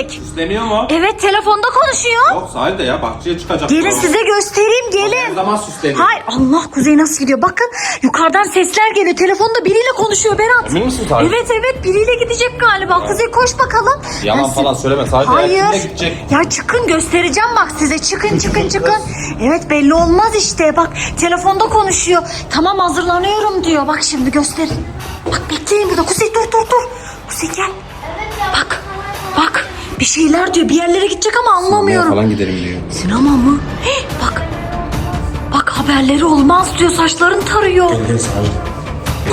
gelecek. Süsleniyor mu? Evet telefonda konuşuyor. Yok sahilde ya bahçeye çıkacak. Gelin Yok. size göstereyim gelin. zaman süsleniyor. Hayır Allah Kuzey nasıl gidiyor bakın yukarıdan sesler geliyor telefonda biriyle konuşuyor Berat. Emin misin Tarık? Evet evet biriyle gidecek galiba Kuzey koş bakalım. Yalan Ben falan söyleme sahilde Hayır. kimle gidecek? Ya çıkın göstereceğim bak size çıkın çıkın çıkın. Evet belli olmaz işte bak telefonda konuşuyor. Tamam hazırlanıyorum diyor bak şimdi gösterin. Bak bekleyin burada Kuzey dur dur dur. Kuzey gel. Bir şeyler diyor bir yerlere gidecek ama anlamıyorum. falan gidelim diyor. Sinema mı? Hey, bak. Bak haberleri olmaz diyor saçlarını tarıyor.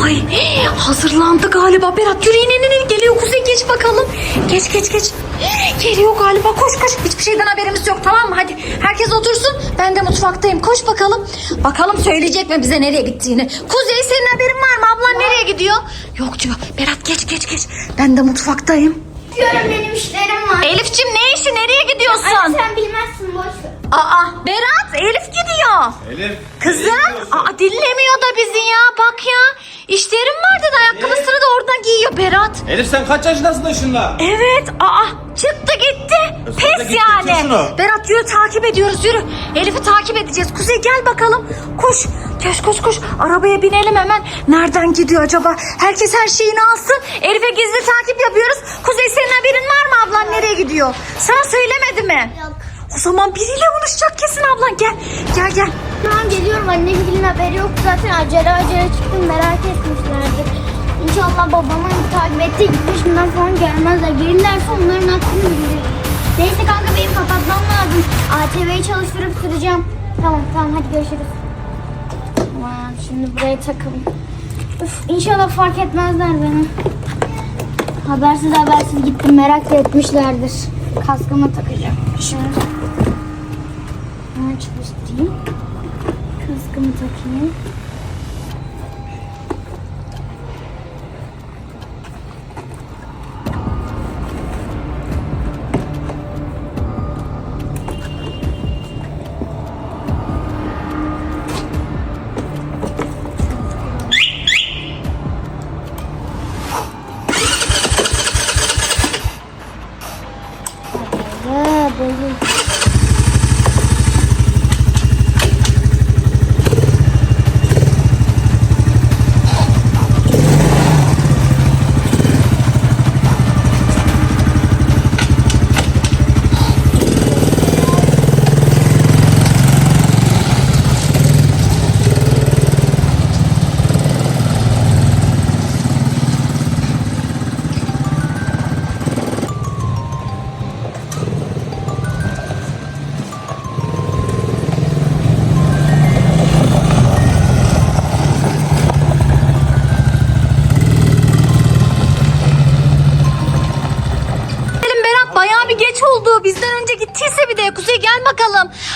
Ay hey, hazırlandı galiba. Berat yürü in in in. Geliyor Kuzey geç bakalım. Geç geç geç. Geliyor galiba koş koş. Hiçbir şeyden haberimiz yok tamam mı? Hadi herkes otursun. Ben de mutfaktayım. Koş bakalım. Bakalım söyleyecek mi bize nereye gittiğini. Kuzey senin haberin var mı? Ablan nereye gidiyor? Yok diyor. Berat geç geç geç. Ben de mutfaktayım. Diyorum benim işlerim var. Elifçim ne işi? Nereye gidiyorsun? Anne sen bilmezsin boş ver. Aa Berat Elif gidiyor. Elif. Kızım aa, dinlemiyor da bizi ya bak ya. İşlerim var dedi ayakkabısını da oradan giyiyor Berat. Elif sen kaç yaşındasın ışınla? Evet aa çıktı gitti. E, sonra Pes git yani. Berat yürü takip ediyoruz yürü. Elif'i takip edeceğiz. Kuzey gel bakalım. Koş. Koş koş koş. Arabaya binelim hemen. Nereden gidiyor acaba? Herkes her şeyini alsın. Elif'e gizli takip yapıyoruz. Kuzey senin haberin var mı ablan nereye gidiyor? Sana söylemedi mi? Yok. O zaman biriyle buluşacak kesin ablan. Gel gel gel. Tamam geliyorum annemgilin haberi yok zaten acele acele çıktım merak etmişlerdir. İnşallah babamın takip ettiği peşimden falan gelmezler. Gelirlerse onların hakkını bilir. Neyse kanka benim kapatmam lazım. ATV'yi çalıştırıp süreceğim. Tamam tamam hadi görüşürüz. Aman şimdi buraya takım. Üf, inşallah fark etmezler beni. Habersiz habersiz gittim merak etmişlerdir. Kaskımı takacağım. Şimdi. Çalıştırayım. Kaskımı takayım.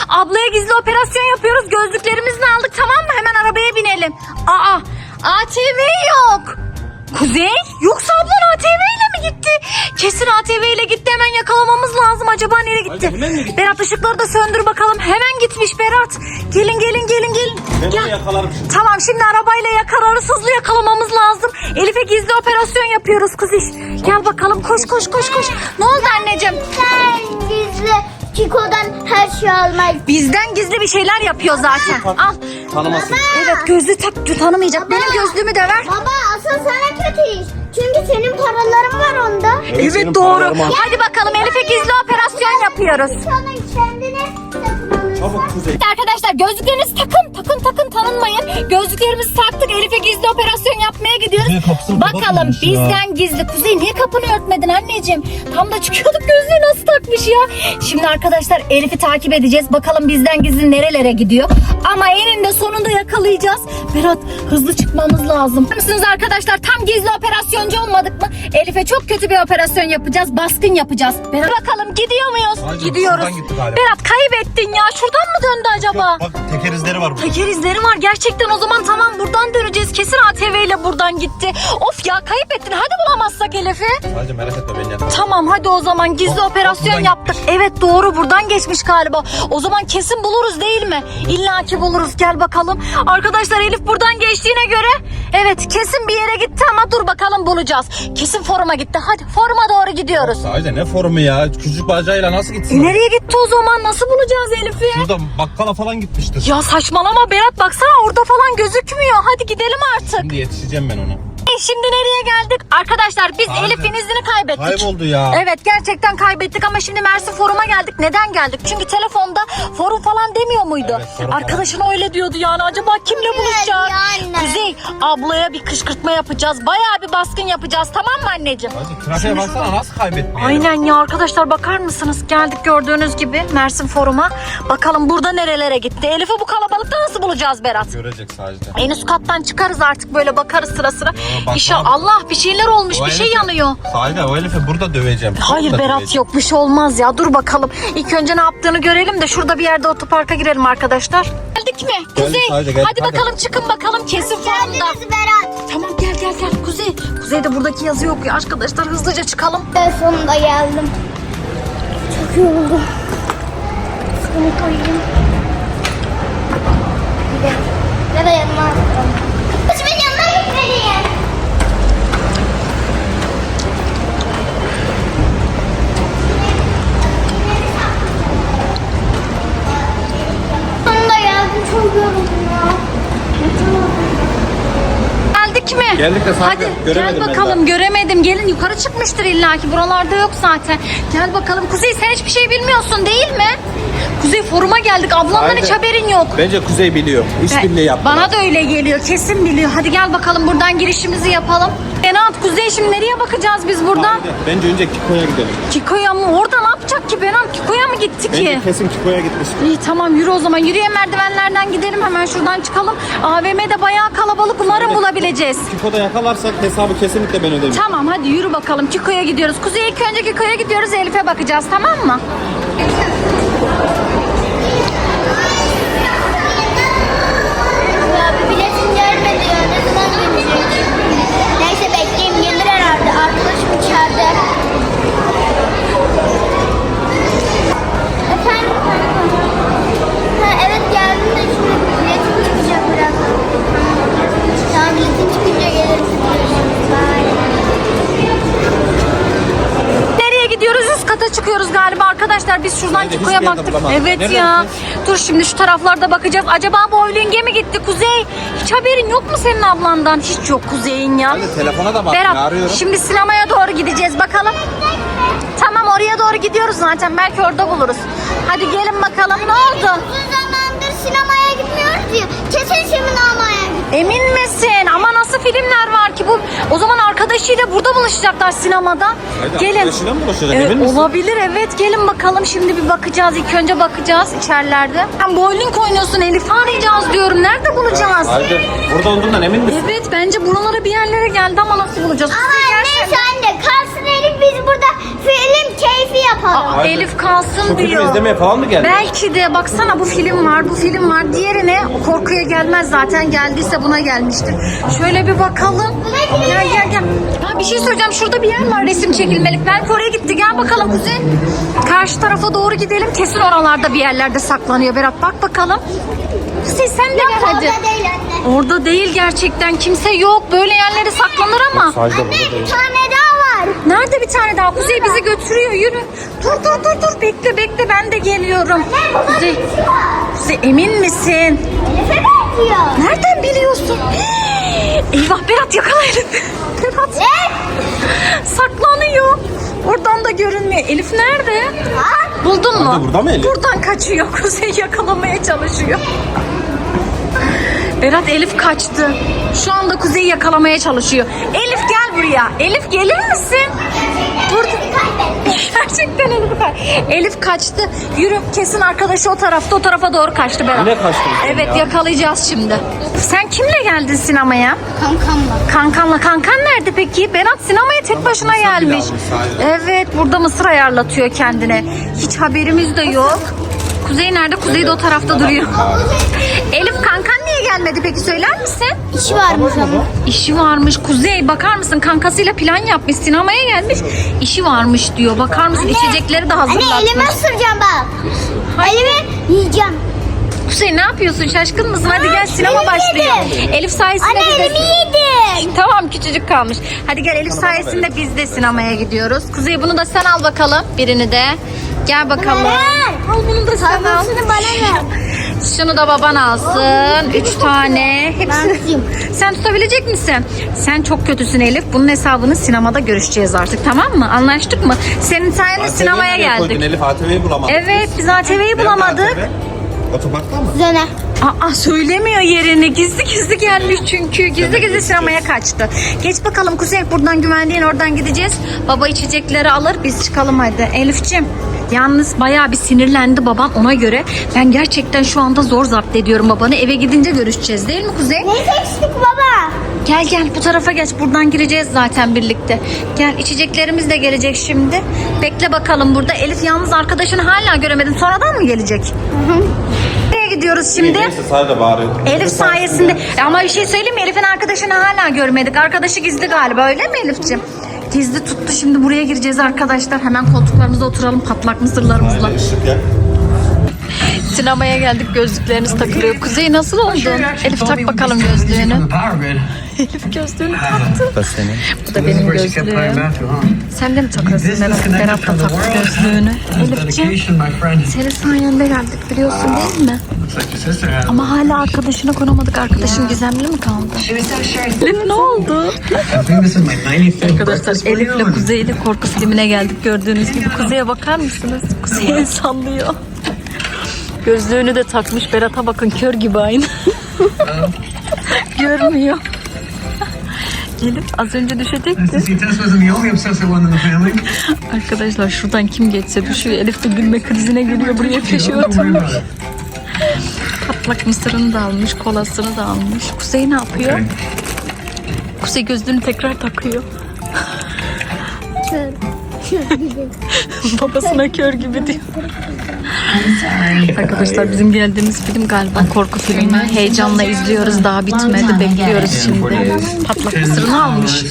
Ablaya gizli operasyon yapıyoruz. Gözlüklerimizi aldık tamam mı? Hemen arabaya binelim. Aa ATV yok. Kuzey yoksa ablan ATV ile mi gitti? Kesin ATV ile gitti hemen yakalamamız lazım. Acaba nereye gitti? Hadi hemen mi gitti? Berat ışıkları da söndür bakalım. Hemen gitmiş Berat. Gelin gelin gelin gelin. Ben Gel. yakalarım şimdi. Tamam şimdi arabayla yakalarız hızlı yakalamamız lazım. Elif'e gizli operasyon yapıyoruz kızış. Gel bakalım koş koş koş koş. Ne oldu anneciğim? Sen gizli Kiko'dan her şeyi almayı. Bizden gizli bir şeyler yapıyor zaten. Al. Tanımasın. Evet gözlüğü tak tanımayacak. Benim gözlüğümü de ver. Baba asıl sana kötü iş. Çünkü senin paraların var onda. Evet, senin doğru. paralarım. Hadi bakalım Elif'e gizli operasyon yapıyoruz. Sana kendine. Çabuk Kuzey. Arkadaşlar gözlüklerinizi takın takın takın tanınmayın. Gözlüklerimizi taktık Elif'e gizli operasyon yapmaya gidiyoruz. Kapısını Bakalım kapatmamış ya. bizden gizli. Kuzey niye kapını örtmedin anneciğim? Tam da çıkıyorduk gözlüğü nasıl takmış ya? Şimdi arkadaşlar Elif'i takip edeceğiz. Bakalım bizden gizli nerelere gidiyor. Ama eninde sonunda yakalayacağız. Berat hızlı çıkmamız lazım. Mısınız arkadaşlar tam gizli operasyoncu olmadık mı? Elif'e çok kötü bir operasyon yapacağız. Baskın yapacağız. Berat bakalım gidiyor muyuz? Hayır, Gidiyoruz. şuradan gitti galiba. Berat kaybettin ya. Şuradan mı döndü acaba? Bak teker izleri var burada. Teker izleri var gerçekten o zaman tamam buradan döneceğiz. Kesin ATV ile buradan gitti. Of ya kaybettin hadi bulamazsak Elif'i. Sadece merak etme beni yakala. Tamam hadi o zaman gizli Bak, operasyon buradan yaptık. Evet doğru buradan geçmiş galiba. O zaman kesin buluruz değil mi? İlla ki buluruz gel bakalım. Arkadaşlar Elif buradan geçtiğine göre Evet kesin bir yere gitti ama dur bakalım bulacağız. Kesin foruma gitti. Hadi foruma doğru gidiyoruz. Sadece ne forumu ya? Küçük bacağıyla nasıl E, gitsin? nereye gitti o zaman? Nasıl bulacağız Elif'i? Şurada bakkala falan gitmiştir. Ya saçmalama Berat baksana orada falan gözükmüyor. Hadi gidelim artık. Şimdi yetişeceğim ben ona. Şimdi nereye geldik? Arkadaşlar biz Abi, Elif'in izini kaybettik. Kayboldu ya. Evet gerçekten kaybettik ama şimdi Mersin foruma geldik. Neden geldik? Çünkü telefonda forum falan demiyor muydu? Evet, forum Arkadaşın öyle diyordu yani. Acaba kimle buluşacağız? yani. Kuzey ablaya bir kışkırtma yapacağız. Bayağı bir baskın yapacağız tamam mı anneciğim? Hadi trafiğe baksana nasıl kaybetmeyelim? Aynen ya arkadaşlar bakar mısınız? Geldik gördüğünüz gibi Mersin foruma. Bakalım burada nerelere gitti? Elif'i bu kalabalıkta nasıl bulacağız Berat? Görecek sadece. En üst kattan çıkarız artık böyle bakarız sıra sıra. Bak, İnşallah bak. Allah bir şeyler olmuş O bir şey yanıyor. Sadece o Elif'i burada döveceğim. Hayır Burada Berat döveceğim. yok bir şey olmaz ya dur bakalım. İlk önce ne yaptığını görelim de şurada bir yerde otoparka girelim arkadaşlar. Geldik mi? Kuzey sadece geldik, hadi hadi. bakalım çıkın bakalım kesin. Geldiniz Berat. Tamam gel gel gel Kuzey. Kuzey'de buradaki yazı okuyor arkadaşlar hızlıca çıkalım. Ben sonunda geldim. Çok yoruldum. Şunu koyayım. Gidelim. Ya da yanıma. Geldik de sadece Hadi göremedim gel bakalım göremedim. Gelin yukarı çıkmıştır illaki buralarda yok zaten. Gel bakalım Kuzey sen hiçbir şey bilmiyorsun değil mi? Kuzey foruma geldik ablamdan hiç haberin yok. Bence Kuzey biliyor. İşbirliği yaptı. Bana da öyle geliyor kesin biliyor. Hadi gel bakalım buradan girişimizi yapalım. Benat Kuzey şimdi nereye bakacağız biz buradan? Bence önce Kiko'ya gidelim. Kiko'ya mı? Orada ne yapacak ki Benat? Gitti ki? Bence kesin Kiko'ya gitmiş. İyi tamam yürü o zaman. Yürüyen merdivenlerden gidelim hemen şuradan çıkalım. AVM'de bayağı kalabalık umarım bulabileceğiz. Kiko'da yakalarsak hesabı kesinlikle ben ödemeyeceğim. Tamam hadi yürü bakalım Kiko'ya gidiyoruz. Kuzey ilk önce Kiko'ya gidiyoruz Elif'e bakacağız tamam mı? Ya bir biletim gelmedi ya. Ne zaman gelecek? Neyse bekleyeyim. Gelir herhalde. Arkadaşım içeride. Hiçbir yerde baktık. bulamadım. Evet Nerede ya. gideceğiz? Dur şimdi şu taraflarda bakacağız. Acaba bowling'e mi gitti Kuzey? Hiç haberin yok mu senin ablandan? Hiç yok Kuzey'in ya. Hadi telefona da bak. Berat arıyorum. şimdi sinemaya doğru gideceğiz bakalım. Tamam oraya doğru gidiyoruz zaten. Belki orada buluruz. Hadi gelin bakalım ne oldu? Uzun zamandır sinemaya gitmiyoruz diyor. Kesin sinemaya gidiyor. Emin misin? Ama nasıl filmler var ki bu? Burada buluşacaklar sinemada. Haydi, gelin. arkadaşıyla mı buluşacak, Evet, emin misin? Olabilir evet. Gelin bakalım şimdi bir bakacağız. İlk önce bakacağız içerilerde. Sen bowling oynuyorsun Elif'i arayacağız diyorum. Nerede bulacağız? Haydi. Burada olduğundan emin misin? Evet bence buralara bir yerlere geldi ama nasıl bulacağız? Ama film keyfi yapalım. Aa. Elif kalsın Şu filmi diyor. izlemeye falan mı geldin? Belki de baksana bu film var, bu film var. Diğerine korkuya gelmez zaten. Geldiyse buna gelmiştir. Şöyle bir bakalım. Gel gel gel. Ya bir şey söyleyeceğim. Şurada bir yer var resim çekilmelik. Belki oraya gitti. Gel bakalım Kuzey. Karşı tarafa doğru gidelim. Kesin oralarda bir yerlerde saklanıyor. Berat bak bakalım. Kuzey sen de gel hadi. Orada değil anne. Orada değil gerçekten. Kimse yok. Böyle yerlere saklanır ama. Sadece burada Anne bir değil. tane daha var. Nerede bir tane daha? Kuzey bizi götürüyor. Yürü. Dur dur dur dur. Bekle bekle ben de geliyorum. Kuzey, Kuzey emin misin? Elif'e benziyor. Nereden biliyorsun? Eyvah Berat yakala Elif. Berat Ne? saklanıyor. Oradan da görünmüyor. Elif nerede? Ha? Buldun mu? Hadi burada mı Elif? Buradan kaçıyor. Kuzey yakalamaya çalışıyor. Berat Elif kaçtı. Şu anda Kuzey'i yakalamaya çalışıyor. Elif gel buraya. Elif gelir misin? Burada. Gerçekten Elif kaçtı. Elif kaçtı. Yürü kesin arkadaşı o tarafta o tarafa doğru kaçtı Berat. Yine kaçtı Evet ya. yakalayacağız şimdi. Sen kimle geldin sinemaya? Kankamla. Kankanla. Kankan nerede peki? Berat sinemaya tek başına gelmiş. Evet burada mısır ayarlatıyor kendine. Hiç haberimiz de yok. Kuzey nerede? Kuzey de o tarafta duruyor. Elif kankan gelmedi peki söyler misin? İşi varmış ama. İşi varmış. Kuzey bakar mısın? Kankasıyla plan yapmış. Sinemaya gelmiş. İşi varmış diyor. Bakar mısın? İçecekleri de Anne hazırlatmış. elime ısıracağım bak. Elimi yiyeceğim. Kuzey ne yapıyorsun? Şaşkın mısın? Hadi gel sinema başlıyor. Elif sayesinde Anne elimi yedim. Tamam küçücük kalmış. Hadi gel Elif sayesinde biz de sinemaya gidiyoruz. Kuzey bunu da sen al bakalım. Birini de. Gel bakalım. Ver. Al bunu da sen al. Sabırsını bana ver. Şunu da baban alsın. Üç tane. Ben Hepsi. tutayım. Sen tutabilecek misin? Sen çok kötüsün Elif. Bunun hesabını sinemada görüşeceğiz artık tamam mı? Anlaştık mı? Senin sayende ATV'yi sinemaya nereye koydun geldik. Elif ATV'yi bulamadım. Evet biz ATV'yi bulamadık. Otoparkta mı? Size ne? Aa söylemiyor yerini. Gizli gizli gelmiş çünkü. Gizli gizli sinemaya kaçtı. Geç bakalım Kuzey buradan güvenliğin oradan gideceğiz. Baba içecekleri alır biz çıkalım hadi. Elifçim Yalnız bayağı bir sinirlendi baban ona göre. Ben gerçekten şu anda zor zapt ediyorum babanı. Eve gidince görüşeceğiz değil mi Kuzey? Ne seçtik baba? Gel gel bu tarafa geç. Buradan gireceğiz zaten birlikte. Gel içeceklerimiz de gelecek şimdi. Bekle bakalım burada. Elif yalnız arkadaşını hala göremedin. Sonradan mı gelecek? Nereye gidiyoruz şimdi? Neyse sadece bari. Elif sayesinde. Ama bir şey söyleyeyim mi? Elif'in arkadaşını hala görmedik. Arkadaşı gizli galiba öyle mi Elif'ciğim? Gizli tuttu şimdi buraya gireceğiz arkadaşlar. Hemen koltuklarımıza oturalım patlak mısırlarımızla. Aynen, ışık. Sinemaya geldik gözlükleriniz takılıyor. Kuzey nasıl oldun? Elif tak bakalım gözlüğünü. Elif gözlüğünü taktı. Da senin. Bu da benim gözlüğüm. Sen de mi takıyorsun Berat? Berat da taktı gözlüğünü. Elif'ciğim senin sayende geldik biliyorsun değil mi? Ama hala arkadaşına konamadık. Arkadaşın gizemli mi kaldı? Elif ne oldu? Arkadaşlar Elif'le Kuzey ile korku filmine geldik gördüğünüz gibi. Kuzey'e bakar mısınız? Kuzey el sallıyor. Gözlüğünü de takmış. Berat'a bakın kör gibi aynı. Görmüyor. Elif az önce düşecekti. Arkadaşlar şuradan kim geçse düşüyor. Elif de gülme krizine giriyor. Buraya köşeye oturmuş. Patlak mısırını da almış. Kolasını da almış. Kuzey ne yapıyor? Kuzey gözlüğünü tekrar takıyor. Babasına kör gibi diyor. Arkadaşlar bizim geldiğimiz film galiba korku filmi. Heyecanla izliyoruz. Daha bitmedi. Bekliyoruz şimdi. Patlak mısırını almış.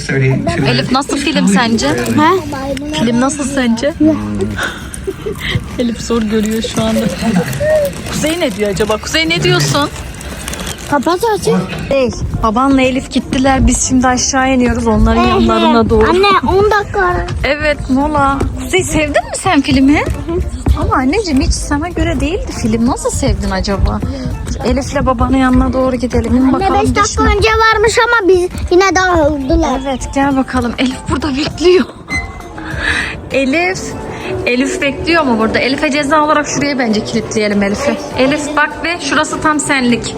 Elif nasıl film sence? Ha? Film nasıl sence? Elif zor görüyor şu anda. Kuzey ne diyor acaba? Kuzey ne diyorsun? Kapat açık. Değil. Babanla Elif gittiler. Biz şimdi aşağı iniyoruz onların yanlarına doğru. Anne 10 dakika. Evet mola. Kuzey sevdin mi sen filmi? Ama anneciğim hiç sana göre değildi film. Nasıl sevdin acaba? Elif'le babanın yanına doğru gidelim. İn Anne bakalım 5 dakika düşme. önce varmış ama biz yine daha öldüler. Evet gel bakalım. Elif burada bekliyor. Elif. Elif bekliyor mu burada? Elif'e ceza olarak şuraya bence kilitleyelim Elif'i. Elif bak ve şurası tam senlik.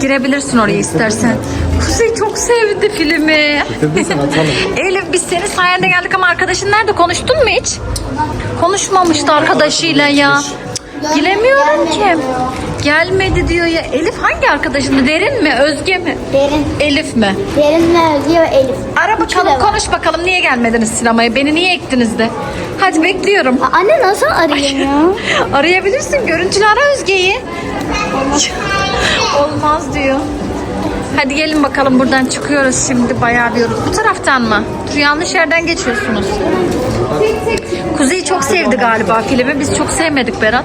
Girebilirsin oraya istersen. Kuzey çok sevdi filmi. Bitirdiysen atalım. Elif biz senin sayende geldik ama arkadaşın nerede? Konuştun mu hiç? Konuşmamıştı arkadaşıyla ya. Bilemiyorum ki. Gelmedi diyor ya. Elif hangi arkadaşın? Derin mi? Özge mi? Derin. Elif mi? Derinle Özge ve Elif. Ara bakalım var. konuş bakalım niye gelmediniz sinemaya? Beni niye ektiniz de? Hadi bekliyorum. Aa, Anne nasıl arayayım ya? Arayabilirsin. Görüntülü ara Özge'yi. Olmaz diyor. Hadi gelin bakalım buradan çıkıyoruz şimdi bayağı diyoruz. Bu taraftan mı? Dur yanlış yerden geçiyorsunuz. Kuzey çok sevdi galiba filmi. Biz çok sevmedik Berat.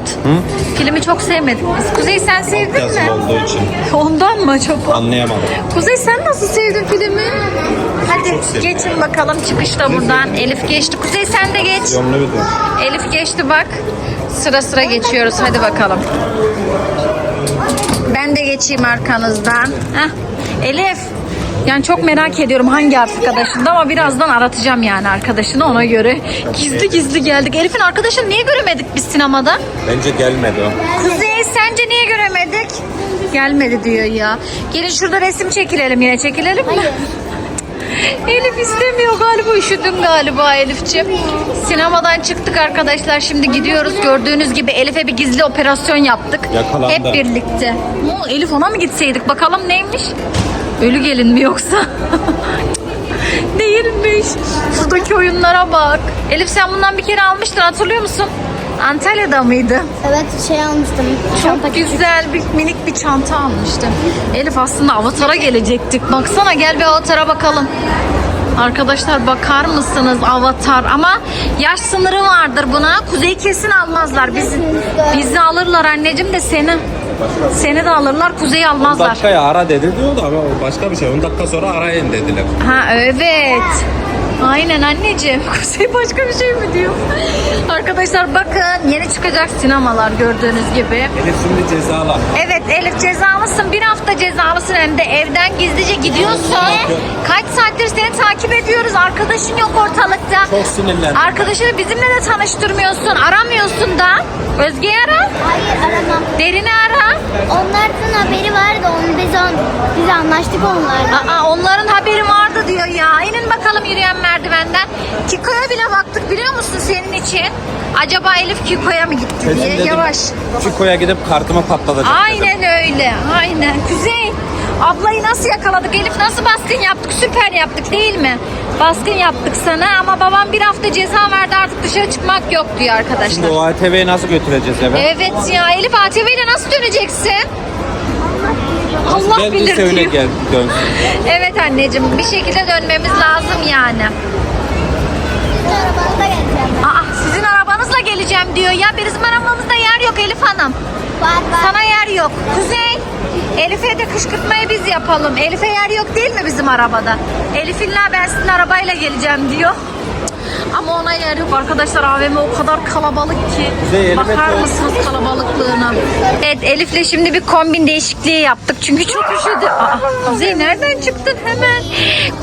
Filmi çok sevmedik biz. Kuzey sen sevdin Yazılı mi? olduğu için Ondan mı acaba? anlayamadım. Kuzey sen nasıl sevdin filmi? Hadi Çok geçin bakalım çıkışta buradan. Elif geçti. Kuzey sen de geç. Yomlu bir de. Elif geçti bak. Sıra sıra geçiyoruz. Hadi bakalım. Ben de geçeyim arkanızdan. Heh. Elif. Yani çok merak ediyorum hangi arkadaşında ama birazdan aratacağım yani arkadaşını ona göre. Gizli gizli geldik. Elif'in arkadaşını niye göremedik biz sinemada? Bence gelmedi o. Kuzey sence niye göremedik? Gelmedi diyor ya. Gelin şurada resim çekilelim yine çekilelim mi? Elif istemiyor galiba üşüdün galiba Elif'ciğim. Sinemadan çıktık arkadaşlar şimdi gidiyoruz. Gördüğünüz gibi Elif'e bir gizli operasyon yaptık. Yakalandı. Hep birlikte. Mu, Elif ona mı gitseydik bakalım neymiş? Ölü gelin mi yoksa? Değilmiş. Şuradaki oyunlara bak. Elif sen bundan bir kere almıştın hatırlıyor musun? Antalya'da mıydı? Evet şey almıştım. Çanta Çok güzel bir minik bir çanta almıştım. Elif aslında Avatar'a gelecektik. Baksana gel bir Avatar'a bakalım. Arkadaşlar bakar mısınız Avatar ama yaş sınırı vardır buna. Kuzey kesin almazlar. Bizi, bizi alırlar anneciğim de seni. Başka Seni de alırlar Kuzey'i 10 almazlar. dakikaya ara dedi diyordu ama başka bir şey. 10 dakika sonra arayın dediler. Ha evet. Aynen anneciğim. Kuzey başka bir şey mi diyor? Arkadaşlar bakın yeni çıkacak sinemalar gördüğünüz gibi. Elif şimdi cezalar. Evet Elif cezalısın. Bir hafta cezalısın hem de evden gizlice gidiyorsun. Kaç saattir seni takip ediyoruz. Arkadaşın yok ortalıkta. Çok sinirlendim. Arkadaşını bizimle de tanıştırmıyorsun. Aramıyorsun da. Özge'yi ara. Hayır aramam. Derini ara. Onlardan haberi vardı. Onu biz, on, biz anlaştık onlarla. Aa, onların haberi vardı diyor ya. İnin bakalım yürüyen merdivenden. Kiko'ya bile baktık biliyor musun senin için? Acaba Elif Kiko'ya mı gitti Kesin diye. dedim, Yavaş. Çiko'ya gidip kartıma patlatacak. Aynen öyle. Aynen. Kuzey. Ablayı nasıl yakaladık? Elif nasıl baskın yaptık? Süper yaptık değil mi? Baskın yaptık sana ama babam bir hafta ceza verdi artık dışarı çıkmak yok diyor Şimdi arkadaşlar. o ATV'yi nasıl götüreceğiz eve? Evet ya Elif ATV ile nasıl döneceksin? Allah bilir Geldiyse öyle diyor. gel dönsün. Evet anneciğim bir şekilde dönmemiz lazım yani. Aa sizin arabanızla geleceğim diyor ya bizim arabamızda yer yok Elif Hanım. Var var. Sana yer yok. Kuzey Elif'e de kışkırtmayı biz yapalım. Elif'e yer yok değil mi bizim arabada? Elif illa ben sizin arabayla geleceğim diyor. Ama ona yer yok arkadaşlar AVM o kadar kalabalık ki. Kuzey, elime Bakar mısınız kalabalıklığına? Evet Elif'le şimdi bir kombin değişikliği yaptık. Çünkü çok üşüdü. Aa, Kuzey nereden çıktın hemen?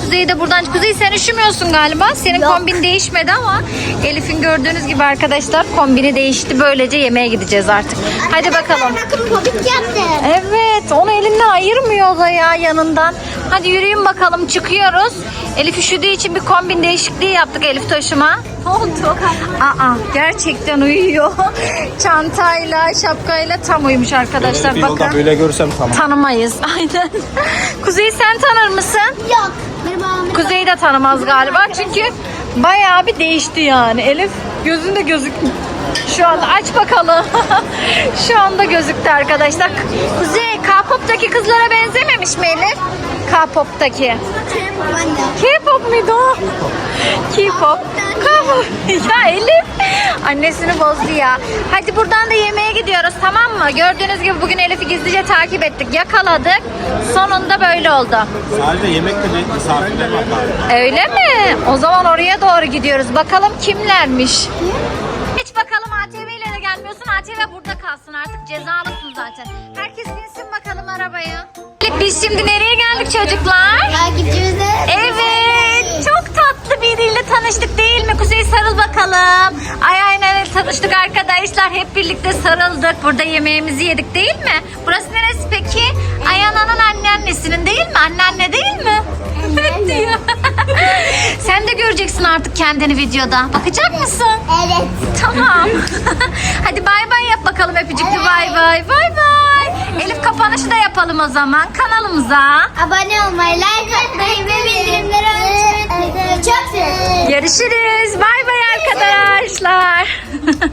Kuzey de buradan. Kuzey sen üşümüyorsun galiba. Senin Yok. kombin değişmedi ama Elif'in gördüğünüz gibi arkadaşlar kombini değişti. Böylece yemeğe gideceğiz artık. Hadi bakalım. Bakın yaptım. Evet onu elinden ayırmıyor da ya yanından. Hadi yürüyün bakalım çıkıyoruz. Elif üşüdüğü için bir kombin değişikliği yaptık Elif taşıma. Ne oldu? Aa gerçekten uyuyor. Çantayla şapkayla tam uyumuş arkadaşlar yolda bakın. böyle görsem tamam. Tanımayız aynen. Kuzey sen tanır mısın? Yok. Merhaba. Kuzey de tanımaz galiba çünkü bayağı bir değişti yani. Elif gözünde gözükmüyor. Şu anda aç bakalım. Şu anda gözüktü arkadaşlar. Kuzey K-pop'taki kızlara benzememiş mi Elif? K-pop'taki. K-pop muydu o? K-pop. K-pop. ya Elif. Annesini bozdu ya. Hadi buradan da yemeğe gidiyoruz tamam mı? Gördüğünüz gibi bugün Elif'i gizlice takip ettik. Yakaladık. Sonunda böyle oldu. Sadece yemekte bir misafirler var. Öyle mi? O zaman oraya doğru gidiyoruz. Bakalım kimlermiş? Hiç bakalım de ATV burada kalsın artık. Cezalısın zaten. Herkes binsin bakalım arabaya. Biz şimdi nereye geldik çocuklar? Takipçimize. Evet. Çok tatlı biriyle tanıştık değil mi? Kuzey sarıl bakalım. Ay aynen tanıştık arkadaşlar. Hep birlikte sarıldık. Burada yemeğimizi yedik değil mi? Burası neresi peki? Ayana'nın anneannesinin değil mi? Anneanne değil mi? mahvetti ya. Sen de göreceksin artık kendini videoda. Bakacak mısın? Evet. Tamam. Hadi bay bay yap bakalım öpücüklü bay bay. Bay bay. Elif kapanışı da yapalım o zaman kanalımıza. Abone olmayı, like atmayı ve bildirimleri açmayı. Çok seviyorum. Görüşürüz. Bay bay arkadaşlar.